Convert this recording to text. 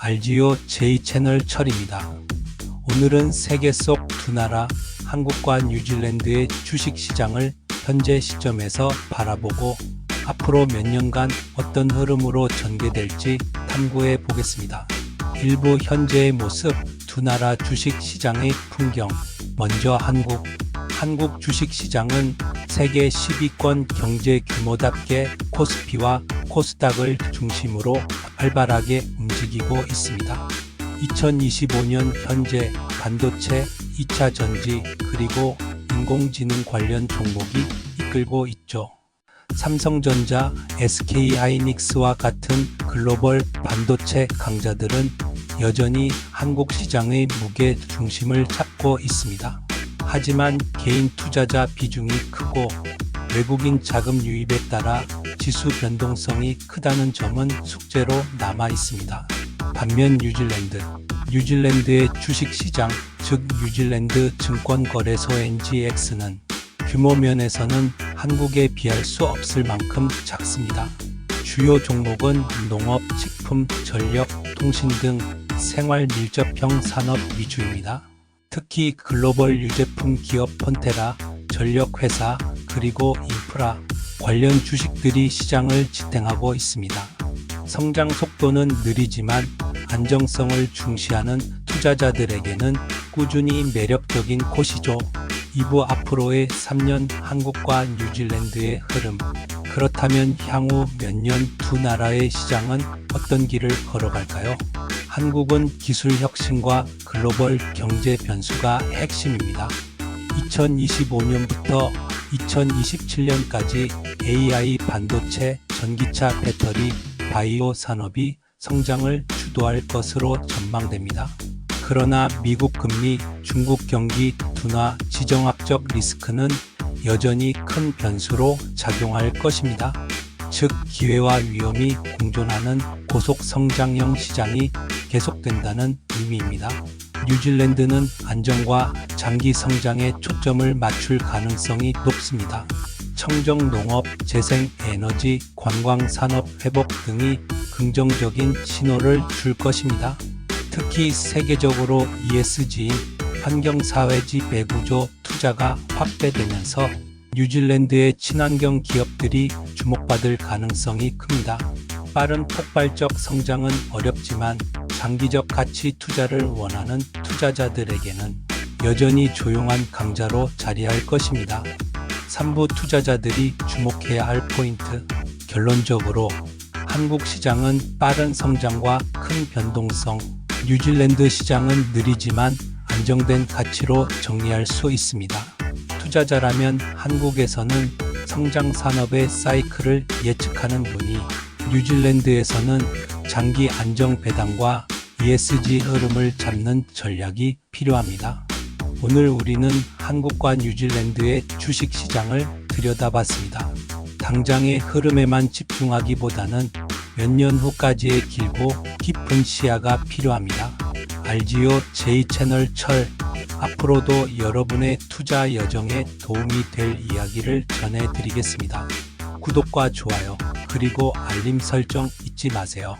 알지오 J채널 철입니다. 오늘은 세계 속 두 나라, 한국과 뉴질랜드의 주식 시장을 현재 시점에서 바라보고 앞으로 몇 년간 어떤 흐름으로 전개될지 탐구해 보겠습니다. 일부 현재의 모습, 두 나라 주식 시장의 풍경. 먼저 한국. 한국 주식 시장은 세계 10위권 경제 규모답게 코스피와 코스닥을 중심으로 활발하게 움직이고 있습니다. 2025년 현재 반도체, 2차 전지, 그리고 인공지능 관련 종목이 이끌고 있죠. 삼성전자, SK하이닉스와 같은 글로벌 반도체 강자들은 여전히 한국 시장의 무게 중심을 잡고 있습니다. 하지만 개인 투자자 비중이 크고 외국인 자금 유입에 따라 지수 변동성이 크다는 점은 숙제로 남아 있습니다. 반면 뉴질랜드, 뉴질랜드의 주식 시장, 즉 뉴질랜드 증권거래소 NGX는 규모 면에서는 한국에 비할 수 없을 만큼 작습니다. 주요 종목은 농업, 식품, 전력, 통신 등 생활 밀접형 산업 위주입니다. 특히 글로벌 유제품 기업 폰테라, 전력회사, 그리고 인프라 관련 주식들이 시장을 지탱하고 있습니다. 성장 속도는 느리지만 안정성을 중시하는 투자자들에게는 꾸준히 매력적인 곳이죠. 2부 앞으로의 3년 한국과 뉴질랜드의 흐름. 그렇다면 향후 몇 년 두 나라의 시장은 어떤 길을 걸어갈까요? 한국은 기술 혁신과 글로벌 경제 변수가 핵심입니다. 2025년부터 2027년까지 AI 반도체, 전기차 배터리, 바이오 산업이 성장을 주도할 것으로 전망됩니다. 그러나 미국 금리, 중국 경기 둔화, 지정학적 리스크는 여전히 큰 변수로 작용할 것입니다. 즉, 기회와 위험이 공존하는 고속 성장형 시장이 계속된다는 의미입니다. 뉴질랜드는 안정과 장기 성장에 초점을 맞출 가능성이 높습니다. 청정 농업, 재생 에너지, 관광 산업 회복 등이 긍정적인 신호를 줄 것입니다. 특히 세계적으로 ESG인 환경사회지 배구조 투자가 확대되면서 뉴질랜드의 친환경 기업들이 주목받을 가능성이 큽니다. 빠른 폭발적 성장은 어렵지만 장기적 가치 투자를 원하는 투자자들에게는 여전히 조용한 강자로 자리할 것입니다. 3부 투자자들이 주목해야 할 포인트. 결론적으로 한국 시장은 빠른 성장과 큰 변동성, 뉴질랜드 시장은 느리지만 안정된 가치로 정리할 수 있습니다. 투자자라면 한국에서는 성장 산업의 사이클을 예측하는 분이 뉴질랜드에서는 장기 안정 배당과 ESG 흐름을 잡는 전략이 필요합니다. 오늘 우리는 한국과 뉴질랜드의 주식 시장을 들여다봤습니다. 당장의 흐름에만 집중하기보다는 몇 년 후까지의 길고 깊은 시야가 필요합니다. 알지오 J채널 철 앞으로도 여러분의 투자 여정에 도움이 될 이야기를 전해드리겠습니다. 구독과 좋아요 그리고 알림 설정 잊지 마세요.